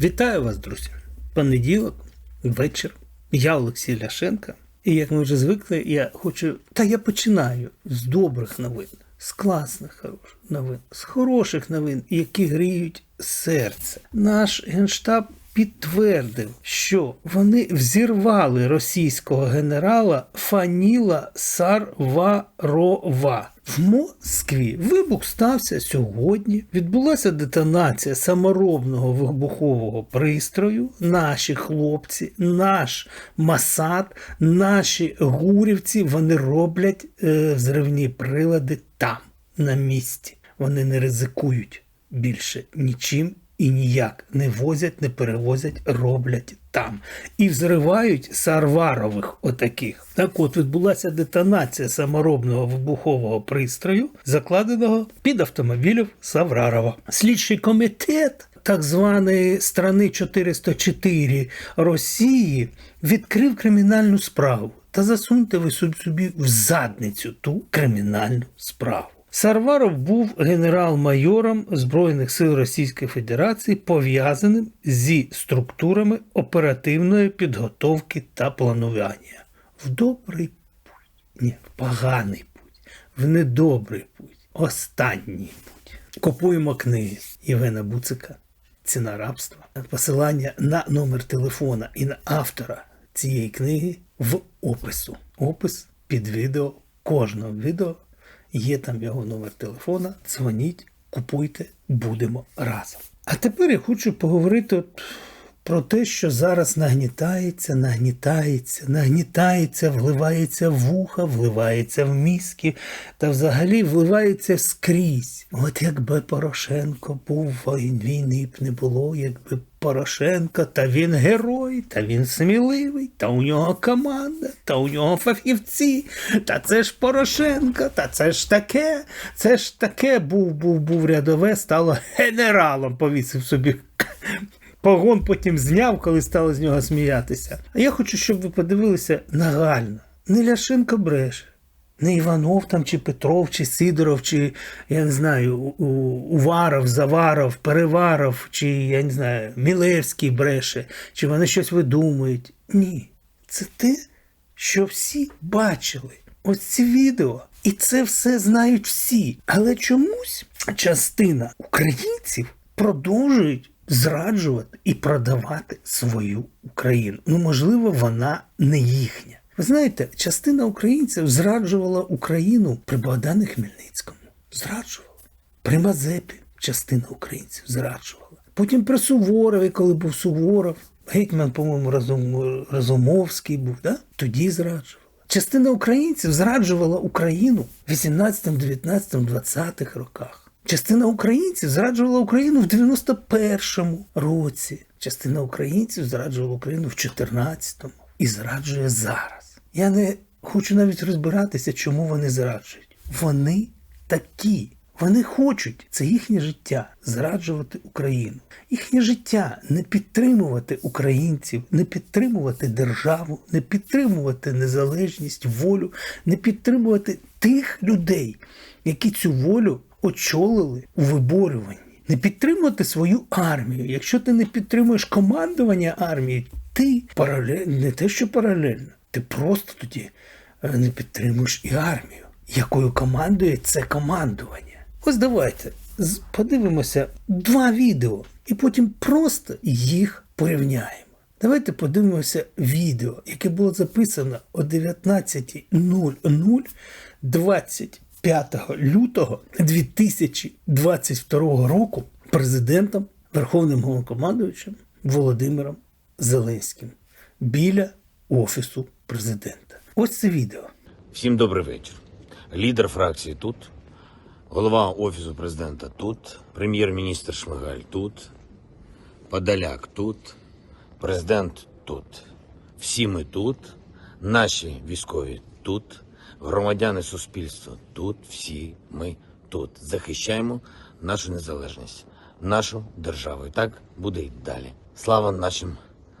Вітаю вас, друзі! Понеділок, вечір. Я Олексій Ляшенко. І як ми вже звикли, я хочу. Та я починаю з добрих новин, з класних хороших новин, з хороших новин, які гріють серце. Наш генштаб підтвердив, що вони взірвали російського генерала Фаніла Сарварова. В Москві вибух стався сьогодні. Відбулася детонація саморобного вибухового пристрою. Наші хлопці, наш Масад, наші гурівці вони роблять е, взривні прилади там, на місці. Вони не ризикують більше нічим і ніяк не возять, не перевозять, роблять там. І взривають Сарварових отаких. Так от відбулася детонація саморобного вибухового пристрою, закладеного під автомобілем Саврарова. Слідчий комітет. Так званої страни 404 Росії відкрив кримінальну справу. Та засуньте ви собі в задницю ту кримінальну справу. Сарваров був генерал-майором Збройних сил Російської Федерації, пов'язаним зі структурами оперативної підготовки та планування. В добрий путь, ні, в поганий путь, в недобрий путь, останній путь. Купуємо книги Євгена Буцика Ціна рабства. Посилання на номер телефона і на автора цієї книги в опису. Опис під відео кожного відео Є там його номер телефона. Дзвоніть, купуйте, будемо разом. А тепер я хочу поговорити от про те, що зараз нагнітається, нагнітається, нагнітається, вливається в вуха, вливається в мізки та взагалі вливається скрізь. От якби Порошенко був війни б не було, якби Порошенко, та він герой, та він сміливий, та у нього команда, та у нього фахівці, та це ж Порошенко, та це ж таке, це ж таке був, був, був рядове, стало генералом, повісив собі. Погон потім зняв, коли стало з нього сміятися. А я хочу, щоб ви подивилися нагально. Не Ляшенко бреше, не Іванов там, чи Петров, чи Сидоров, чи я не знаю, Уваров, Заваров, Переваров, чи я не знаю, Мілевський бреше, чи вони щось видумують. Ні. Це те, що всі бачили. Ось ці відео. І це все знають всі. Але чомусь частина українців продовжують зраджувати і продавати свою Україну. Ну, можливо, вона не їхня. Ви знаєте, частина українців зраджувала Україну при Богдані Хмельницькому. Зраджувала. При Мазепі частина українців зраджувала. Потім при Суворові, коли був Суворов, гетьман, по-моєму, Разум... Разумовський був, да? тоді зраджувала. Частина українців зраджувала Україну в 18, 19, 20 роках. Частина українців зраджувала Україну в 91-му році. Частина українців зраджувала Україну в 14-му і зраджує зараз. Я не хочу навіть розбиратися, чому вони зраджують. Вони такі. Вони хочуть, це їхнє життя зраджувати Україну. Їхнє життя не підтримувати українців, не підтримувати державу, не підтримувати незалежність, волю, не підтримувати тих людей, які цю волю очолили у виборюванні. Не підтримувати свою армію. Якщо ти не підтримуєш командування армії, ти паралельно, не те, що паралельно, ти просто тоді е, не підтримуєш і армію, якою командує це командування. Ось давайте подивимося два відео і потім просто їх порівняємо. Давайте подивимося відео, яке було записано о 19.00 20 5 лютого 2022 року президентом, Верховним головнокомандуючим Володимиром Зеленським біля офісу президента. Ось це відео. Всім добрий вечір. Лідер фракції тут, голова офісу президента тут, прем'єр-міністр Шмигаль тут, Подоляк тут, президент тут. Всі ми тут, наші військові тут громадяни суспільства тут, всі ми тут захищаємо нашу незалежність, нашу державу. І так буде й далі. Слава нашим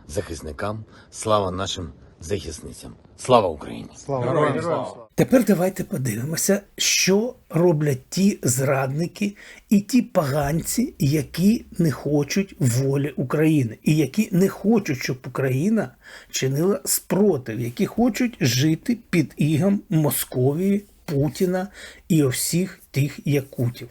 захисникам, слава нашим захисницям. Слава Україні! Слава Тепер давайте подивимося, що роблять ті зрадники і ті поганці, які не хочуть волі України, і які не хочуть, щоб Україна чинила спротив, які хочуть жити під ігом Московії, Путіна і всіх тих якутів.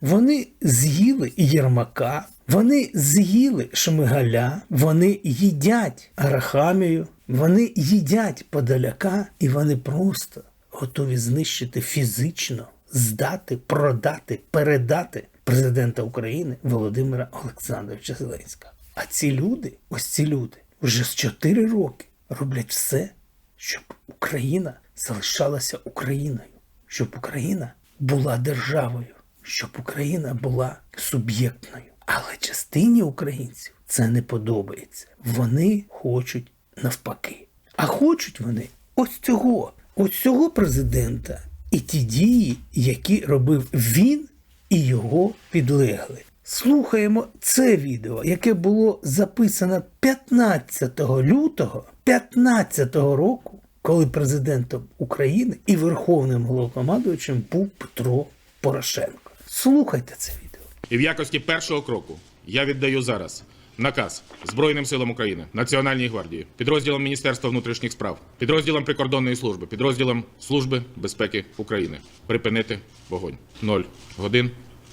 Вони з'їли Єрмака, вони з'їли Шмигаля, вони їдять Арахамію, вони їдять Подоляка, і вони просто готові знищити фізично, здати, продати, передати президента України Володимира Олександровича Зеленського. А ці люди, ось ці люди, вже з 4 роки роблять все, щоб Україна залишалася Україною, щоб Україна була державою, щоб Україна була суб'єктною. Але частині українців це не подобається. Вони хочуть навпаки. А хочуть вони ось цього, ось цього президента і ті дії, які робив він і його підлегли. Слухаємо це відео, яке було записано 15 лютого 15 року, коли президентом України і верховним головнокомандуючим був Петро Порошенко. Слухайте це відео. І в якості першого кроку я віддаю зараз наказ Збройним силам України, Національній гвардії, підрозділам Міністерства внутрішніх справ, підрозділам прикордонної служби, підрозділам Служби безпеки України припинити вогонь. 0 годин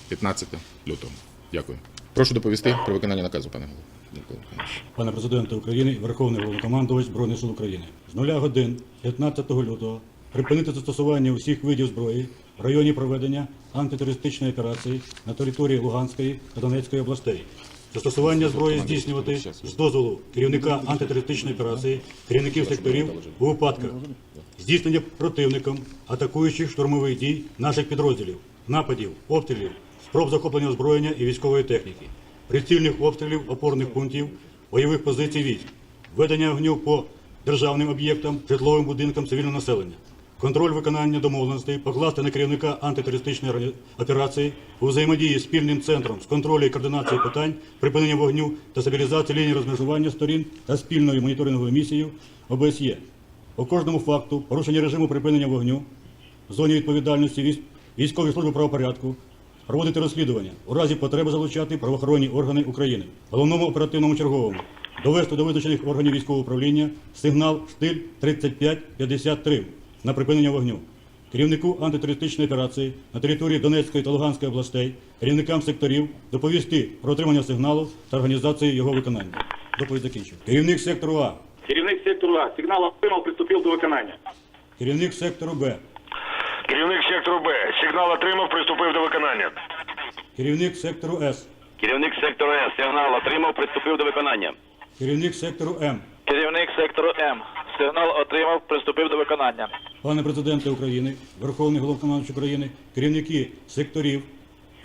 15 лютого. Дякую. Прошу доповісти про виконання наказу, пане голово. Дякую. Пане президенте України, Верховний Головнокомандувач Збройних сил України. З нуля годин 15 лютого припинити застосування усіх видів зброї в районі проведення антитерористичної операції на території Луганської та Донецької областей. Застосування зброї здійснювати з дозволу керівника антитерористичної операції, керівників секторів у випадках здійснення противником атакуючих штурмових дій наших підрозділів, нападів, обстрілів, спроб захоплення озброєння і військової техніки, прицільних обстрілів опорних пунктів, бойових позицій військ, ведення огню по державним об'єктам, житловим будинкам цивільного населення, контроль виконання домовленостей покласти на керівника антитерористичної операції у взаємодії з спільним центром з контролю і координації питань, припинення вогню та стабілізації лінії розмежування сторін та спільною моніторинговою місією ОБСЄ. По кожному факту порушення режиму припинення вогню в зоні відповідальності військової служби правопорядку, проводити розслідування, у разі потреби залучати правоохоронні органи України, головному оперативному черговому, довести до визначених органів військового управління сигнал штиль 3553 на припинення вогню. Керівнику антитерористичної операції на території Донецької та Луганської областей, керівникам секторів доповісти про отримання сигналу та організацію його виконання. Доповідь закінчив. Керівник сектору А, Керівник сектору А сигнал отримав, приступив до виконання. керівник сектору Б, Керівник сектору Б. Сигнал отримав, приступив до виконання. керівник сектору С, Керівник сектору С сигнал отримав, приступив до виконання. керівник сектору М. Керівник сектору М сигнал отримав, приступив до виконання. Пане президенте України, Верховний головнокомандуючий України, керівники секторів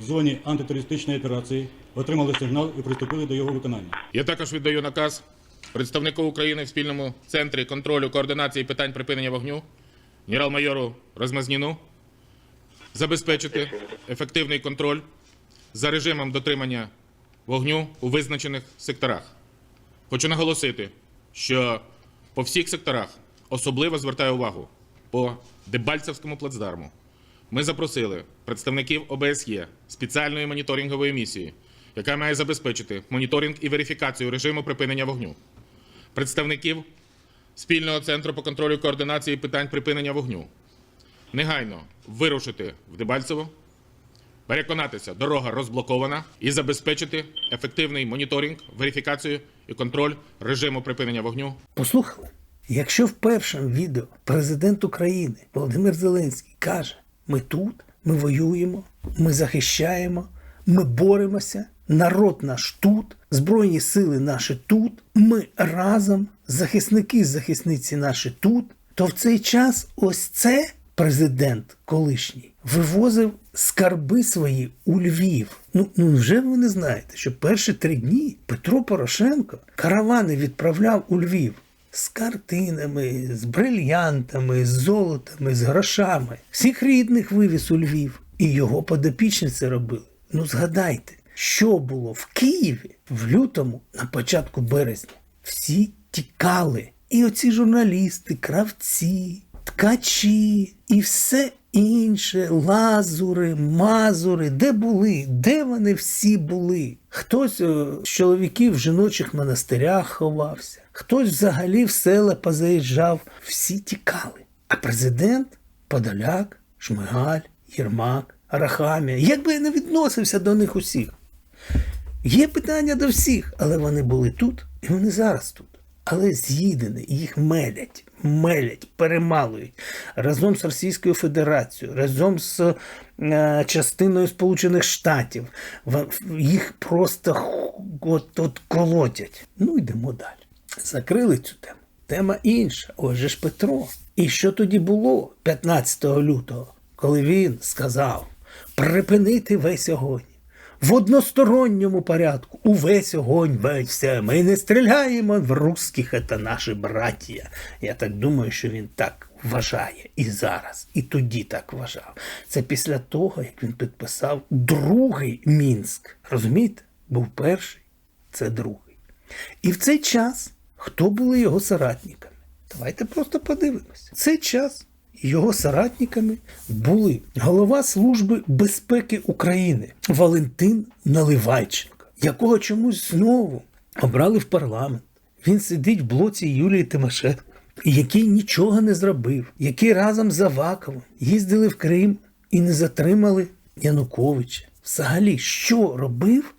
в зоні антитерористичної операції отримали сигнал і приступили до його виконання. Я також віддаю наказ представнику України в спільному центрі контролю координації питань припинення вогню генерал-майору Розмазніну забезпечити ефективний контроль за режимом дотримання вогню у визначених секторах. Хочу наголосити, що по всіх секторах особливо звертаю увагу. По Дебальцевському плацдарму. Ми запросили представників ОБСЄ спеціальної моніторингової місії, яка має забезпечити моніторинг і верифікацію режиму припинення вогню, представників спільного центру по контролю і координації питань припинення вогню, негайно вирушити в Дебальцево, переконатися, дорога розблокована і забезпечити ефективний моніторинг, верифікацію і контроль режиму припинення вогню Послухали? Якщо в першому відео президент України Володимир Зеленський каже: ми тут, ми воюємо, ми захищаємо, ми боремося, народ наш тут, збройні сили наші тут, ми разом, захисники, захисниці наші тут, то в цей час ось це президент колишній вивозив скарби свої у Львів. Ну, ну вже ви не знаєте, що перші три дні Петро Порошенко каравани відправляв у Львів з картинами, з брильянтами, з золотами, з грошами. Всіх рідних вивіз у Львів. І його подопічні це робили. Ну згадайте, що було в Києві в лютому на початку березня. Всі тікали. І оці журналісти, кравці, ткачі і все інше, лазури, мазури, де були, де вони всі були? Хтось е, з чоловіків в жіночих монастирях ховався, хтось взагалі в села позаїжджав, всі тікали. А президент Подоляк, Шмигаль, Єрмак, Арахамія, як би я не відносився до них усіх. Є питання до всіх, але вони були тут і вони зараз тут. Але з'їдені, їх мелять, мелять, перемалують разом з Російською Федерацією, разом з е, частиною Сполучених Штатів. Їх просто от, от колотять. Ну, йдемо далі. Закрили цю тему. Тема інша. Ось же ж Петро. І що тоді було 15 лютого, коли він сказав припинити весь огонь в односторонньому порядку. Увесь огонь, весь. Ми не стріляємо в русських, це наші браття. Я так думаю, що він так вважає і зараз, і тоді так вважав. Це після того, як він підписав другий Мінськ. Розумієте? Був перший, це другий. І в цей час хто були його соратниками? Давайте просто подивимося. Цей час його соратниками були голова Служби безпеки України Валентин Наливайченко, якого чомусь знову обрали в парламент. Він сидить в блоці Юлії Тимошенко, який нічого не зробив, який разом з Аваковим їздили в Крим і не затримали Януковича. Взагалі, що робив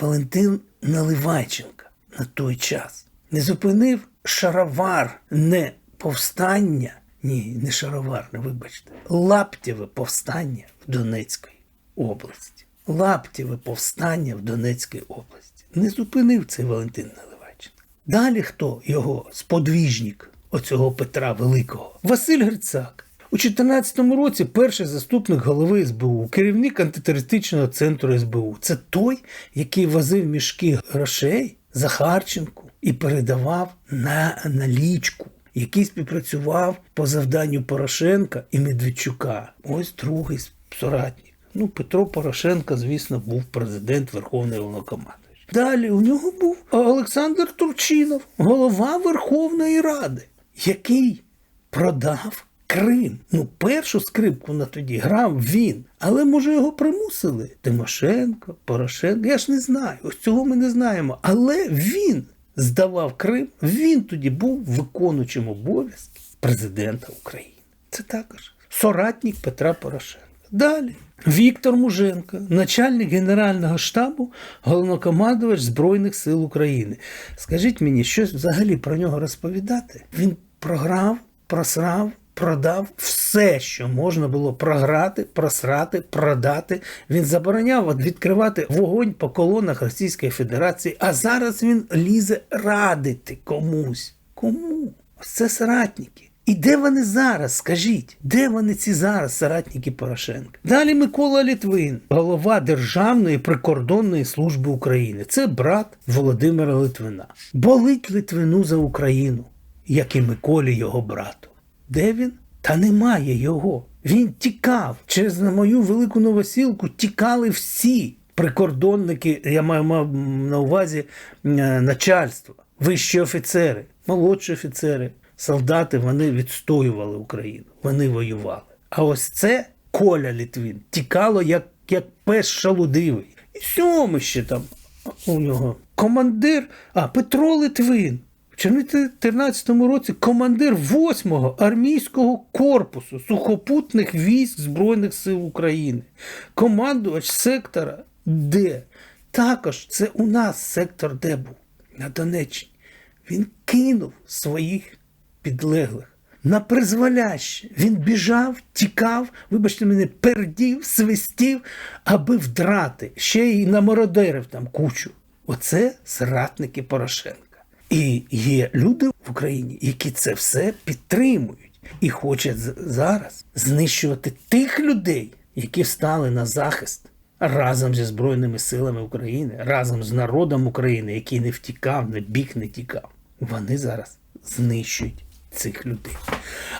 Валентин Наливайченко на той час? Не зупинив шаровар не повстання, ні, не шароварне, вибачте, лаптєве повстання в Донецькій області. Лаптєве повстання в Донецькій області. Не зупинив цей Валентин Наливайченко. Далі хто його сподвіжник оцього Петра Великого? Василь Грицак. У 2014 році перший заступник голови СБУ, керівник антитерористичного центру СБУ. Це той, який возив мішки грошей Захарченку і передавав на налічку, який співпрацював по завданню Порошенка і Медведчука. Ось другий соратник. Ну, Петро Порошенко, звісно, був президент Верховної Головнокомандуючий. Далі у нього був Олександр Турчинов, голова Верховної Ради, який продав Крим. Ну, першу скрипку на тоді грав він. Але може його примусили? Тимошенко, Порошенко. Я ж не знаю. Ось цього ми не знаємо. Але він здавав Крим. Він тоді був виконуючим обов'язки президента України. Це також соратник Петра Порошенка. Далі Віктор Муженко, начальник Генерального штабу, головнокомандувач Збройних сил України. Скажіть мені, щось взагалі про нього розповідати? Він програв, просрав, продав все, що можна було програти, просрати, продати. Він забороняв відкривати вогонь по колонах Російської Федерації, а зараз він лізе радити комусь. Кому? Це соратники. І де вони зараз? Скажіть, де вони ці зараз соратники Порошенка? Далі Микола Літвин, голова Державної прикордонної служби України. Це брат Володимира Литвина. Болить Литвину за Україну, як і Миколі його брату. Де він? Та немає його. Він тікав. Через мою велику новосілку тікали всі прикордонники, я маю на увазі е, начальство, вищі офіцери, молодші офіцери, солдати, вони відстоювали Україну, вони воювали. А ось це Коля Літвін тікало як, як пес шалудивий. І сьомий ще там у нього командир, а Петро Литвин. В 2014 році командир 8-го армійського корпусу сухопутних військ Збройних сил України, командувач сектора Д. Також це у нас сектор Д був на Донеччині. Він кинув своїх підлеглих на призволяще. Він біжав, тікав, вибачте мене, пердів, свистів, аби вдрати. Ще й намародерив там кучу. Оце зрадники Порошенка. І є люди в Україні, які це все підтримують і хочуть зараз знищувати тих людей, які встали на захист разом зі Збройними силами України, разом з народом України, який не втікав, не біг, не тікав. Вони зараз знищують цих людей.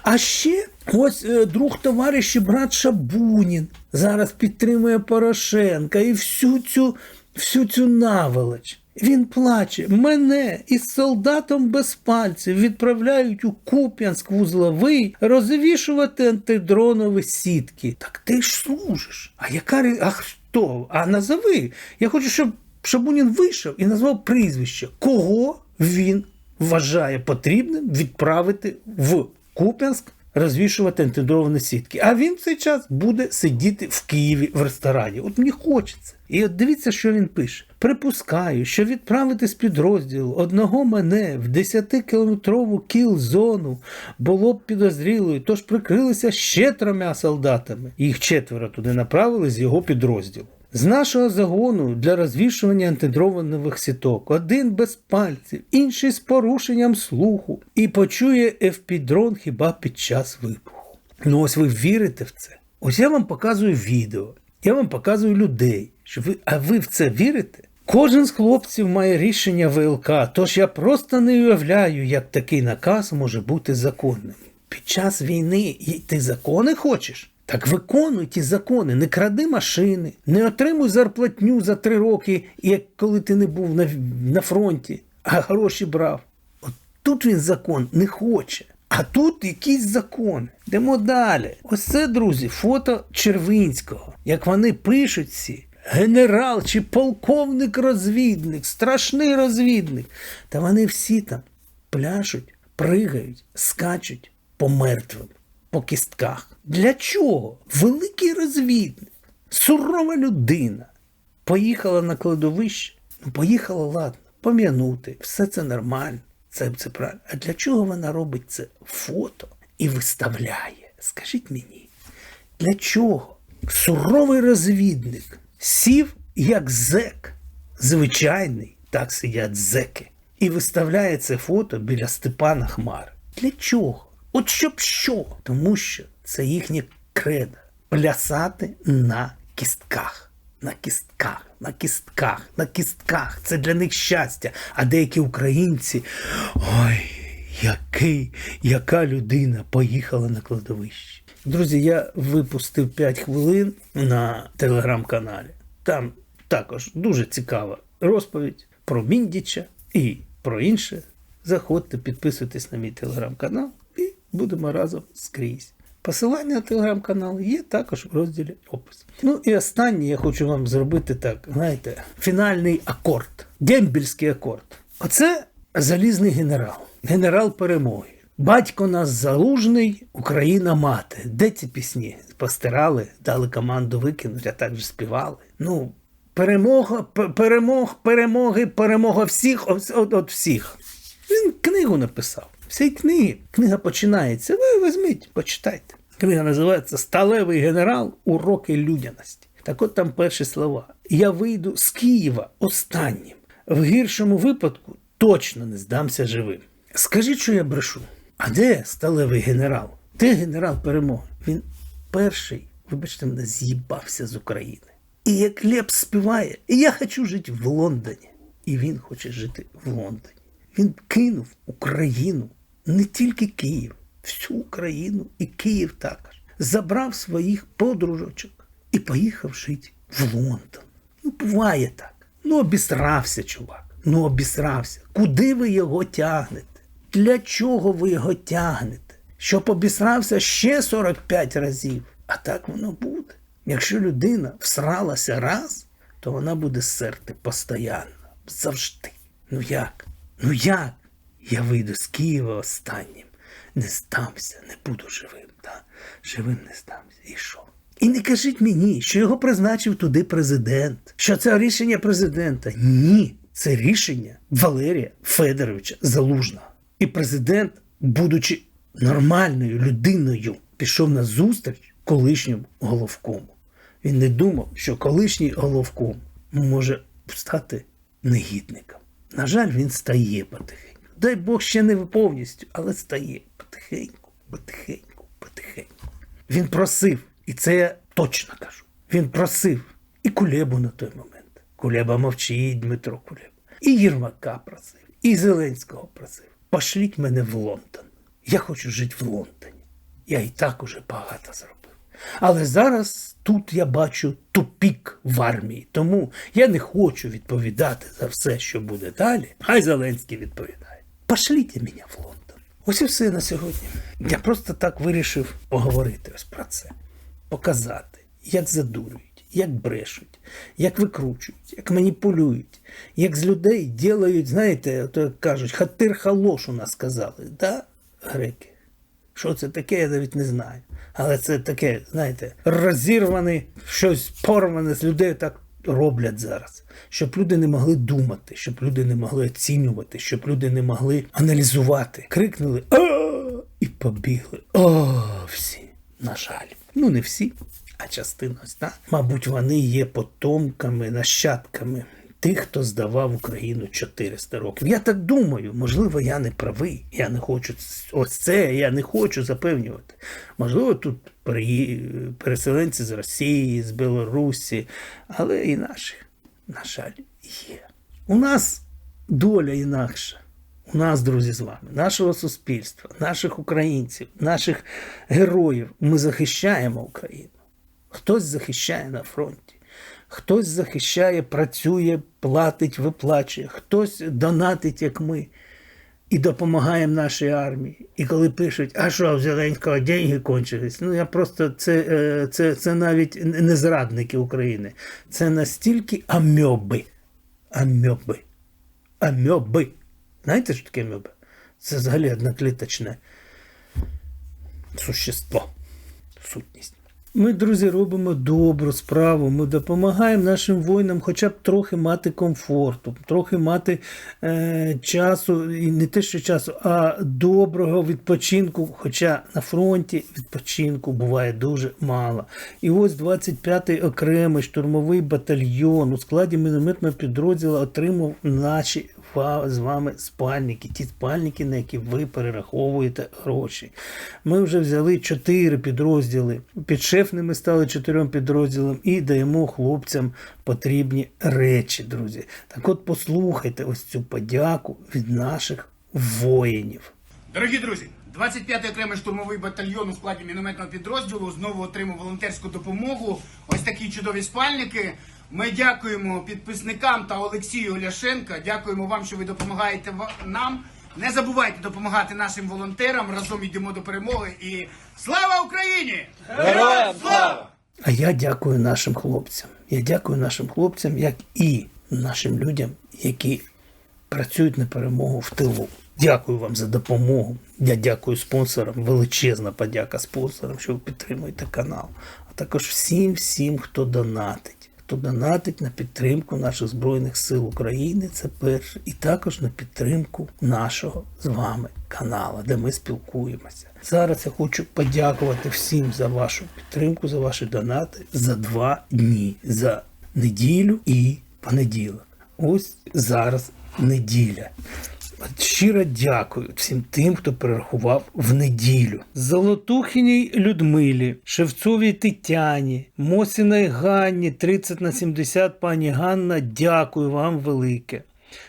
А ще ось е, друг товариш і брат Шабунін зараз підтримує Порошенка і всю цю, всю цю наволоч. Він плаче. Мене із солдатом без пальців відправляють у Куп'янськ вузловий розвішувати антидронові сітки. Так ти ж служиш. А яка а хто? А назови. Я хочу, щоб Шабунін вийшов і назвав прізвище, кого він вважає потрібним відправити в Куп'янськ розвішувати антидровані сітки. А він в цей час буде сидіти в Києві в ресторані. От мені хочеться. І от дивіться, що він пише. Припускаю, що відправити з підрозділу одного мене в 10-кілометрову кіл-зону було б підозрілою, тож прикрилися ще трьома солдатами. Їх четверо туди направили з його підрозділу. З нашого загону для розвішування антидрованих сіток один без пальців, інший з порушенням слуху і почує FP-дрон хіба під час вибуху. Ну ось ви вірите в це? Ось я вам показую відео, я вам показую людей. Що ви, а ви в це вірите? Кожен з хлопців має рішення ВЛК, тож я просто не уявляю, як такий наказ може бути законним. Під час війни і ти закони хочеш? Так виконуй ті закони, не кради машини, не отримуй зарплатню за три роки, як коли ти не був на, на фронті, а гроші брав. От тут він закон не хоче. А тут якийсь закон. Йдемо далі. Ось це, друзі, фото Червинського. Як вони пишуть всі. Генерал чи полковник-розвідник, страшний розвідник. Та вони всі там пляшуть, пригають, скачуть по мертвим, по кістках. Для чого? Великий розвідник, сурова людина. Поїхала на кладовище. Ну, поїхала, ладно, пом'янути, все це нормально, це, це правильно. А для чого вона робить це фото і виставляє? Скажіть мені, для чого суровий розвідник сів як зек, звичайний, так сидять зеки, і виставляє це фото біля Степана Хмари? Для чого? От щоб що? Тому що це їхнє кредо плясати на кістках. На кістках, на кістках, на кістках. Це для них щастя. А деякі українці. Ой, який, яка людина поїхала на кладовище. Друзі, я випустив 5 хвилин на телеграм-каналі. Там також дуже цікава розповідь про Міндіча і про інше. Заходьте, підписуйтесь на мій телеграм-канал і будемо разом скрізь. Посилання на телеграм-канал є також в розділі опис. Ну і останнє я хочу вам зробити так, знаєте, фінальний акорд, дембільський акорд. Оце залізний генерал, генерал перемоги. Батько нас залужний, Україна мати. Де ці пісні? Постирали, дали команду викинути, а так же співали. Ну, перемога, перемог, перемоги, перемога всіх, от, от, от всіх. Він книгу написав. Всі книги. Книга починається. Ви візьміть, почитайте. Книга називається Сталевий генерал. Уроки людяності. Так от там перші слова. Я вийду з Києва останнім. В гіршому випадку точно не здамся живим. Скажіть, що я брешу. А де сталевий генерал? Де генерал перемоги? Він перший, вибачте мене, з'їбався з України. І як Леп співає, я хочу жити в Лондоні. І він хоче жити в Лондоні. Він кинув Україну, не тільки Київ, всю Україну і Київ також. Забрав своїх подружочок і поїхав жити в Лондон. Ну, буває так. Ну, обісрався, чувак. Ну, обісрався. Куди ви його тягнете? Для чого ви його тягнете? Щоб обісрався ще 45 разів. А так воно буде. Якщо людина всралася раз, то вона буде серти постійно. Завжди. Ну як? Ну як? Я вийду з Києва останнім. Не здамся, не буду живим. Та? Живим не здамся. І що? І не кажіть мені, що його призначив туди президент, що це рішення президента. Ні, це рішення Валерія Федоровича Залужного. І президент, будучи нормальною людиною, пішов на зустріч колишньому головкому. Він не думав, що колишній головком може стати негідником. На жаль, він стає потихеньку. Дай Бог ще не повністю, але стає потихеньку, потихеньку, потихеньку. Він просив, і це я точно кажу. Він просив і Кулебу на той момент. Кулеба мовчить, Дмитро Кулеба. І Єрмака просив, і Зеленського просив. Пошліть мене в Лондон. Я хочу жити в Лондоні. Я і так уже багато зробив. Але зараз тут я бачу тупік в армії. Тому я не хочу відповідати за все, що буде далі. Хай Зеленський відповідає. Пошліть мене в Лондон. Ось і все на сьогодні. Я просто так вирішив поговорити ось про це, показати, як задурюють, як брешуть, як викручують, як маніпулюють, як з людей ділають, знаєте, то як кажуть, хатир халош у нас сказали, да, греки? Що це таке, я навіть не знаю. Але це таке, знаєте, розірване, щось порване з людей так роблять зараз. Щоб люди не могли думати, щоб люди не могли оцінювати, щоб люди не могли аналізувати. Крикнули а і побігли. О, всі. На жаль. Ну, не всі, а частина так. Мабуть, вони є потомками, нащадками тих, хто здавав Україну 400 років. Я так думаю, можливо, я не правий. Я не хочу ось це, я не хочу запевнювати. Можливо, тут переселенці з Росії, з Білорусі, але і наші, на жаль, є. У нас доля інакша. У нас, друзі, з вами, нашого суспільства, наших українців, наших героїв. Ми захищаємо Україну. Хтось захищає на фронті, хтось захищає, працює, платить, виплачує, хтось донатить, як ми, і допомагає нашій армії. І коли пишуть, а що в Зеленського деньги кончились, ну я просто це, е, це, це навіть не зрадники України. Це настільки амьоби. Амьоби. Амьоби. Знаєте, що таке амьоби? Це взагалі однокліточне существо, сутність. Ми, друзі, робимо добру справу. Ми допомагаємо нашим воїнам хоча б трохи мати комфорту, трохи мати е, часу, і не те, що часу, а доброго відпочинку. Хоча на фронті відпочинку буває дуже мало. І ось 25-й окремий штурмовий батальйон у складі мінометного підрозділу отримав наші з вами спальники, ті спальники, на які ви перераховуєте гроші. Ми вже взяли чотири підрозділи. Підшефними стали чотирьом підрозділам і даємо хлопцям потрібні речі, друзі. Так от послухайте ось цю подяку від наших воїнів. Дорогі друзі, 25-й окремий штурмовий батальйон у складі мінометного підрозділу знову отримав волонтерську допомогу. Ось такі чудові спальники. Ми дякуємо підписникам та Олексію Ляшенка. Дякуємо вам, що ви допомагаєте нам. Не забувайте допомагати нашим волонтерам. Разом йдемо до перемоги. І слава Україні! Героям слава! А я дякую нашим хлопцям. Я дякую нашим хлопцям, як і нашим людям, які працюють на перемогу в тилу. Дякую вам за допомогу. Я дякую спонсорам. Величезна подяка спонсорам, що ви підтримуєте канал. А також всім, всім, хто донатить. Хто донатить на підтримку наших Збройних сил України, це перше. І також на підтримку нашого з вами каналу, де ми спілкуємося. Зараз я хочу подякувати всім за вашу підтримку, за ваші донати за два дні, за неділю і понеділок. Ось зараз неділя. Щиро дякую всім тим, хто перерахував в неділю. Золотухіній Людмилі, Шевцовій Тетяні, Мосіної Ганні, 30 на 70, пані Ганна, дякую вам велике.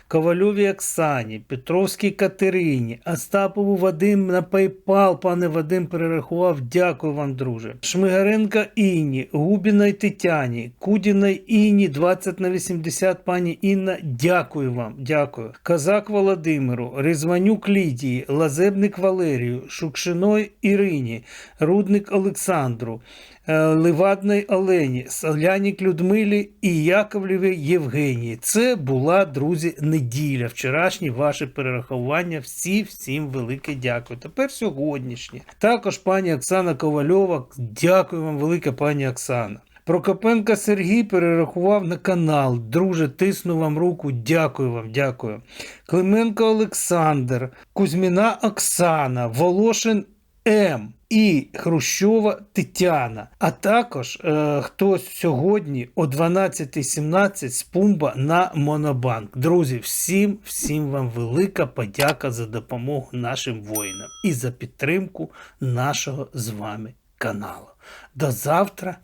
Ковальовій Оксані, Петровській Катерині, Остапову Вадим на PayPal, пане Вадим перерахував. Дякую вам, друже. Шмигаренка Інні, Губіної Тетяні, Кудіної Інні, 20 на 80, пані Інна. Дякую вам, дякую. Казак Володимиру, Резванюк Лідії, Лазебник Валерію, Шукшиной Ірині, Рудник Олександру. е, Левадної Олені, Солянік Людмилі і Яковлєвій Євгенії. Це була, друзі, неділя. Вчорашні ваші перерахування. Всі всім велике дякую. Тепер сьогоднішнє. Також пані Оксана Ковальова. Дякую вам велике, пані Оксана. Прокопенка Сергій перерахував на канал. Друже, тисну вам руку. Дякую вам, дякую. Клименко Олександр, Кузьміна Оксана, Волошин М. І Хрущова Тетяна. А також е, хтось сьогодні о 12.17 з Пумба на Монобанк. Друзі, всім, всім вам велика подяка за допомогу нашим воїнам і за підтримку нашого з вами каналу. До завтра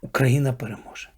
Україна переможе.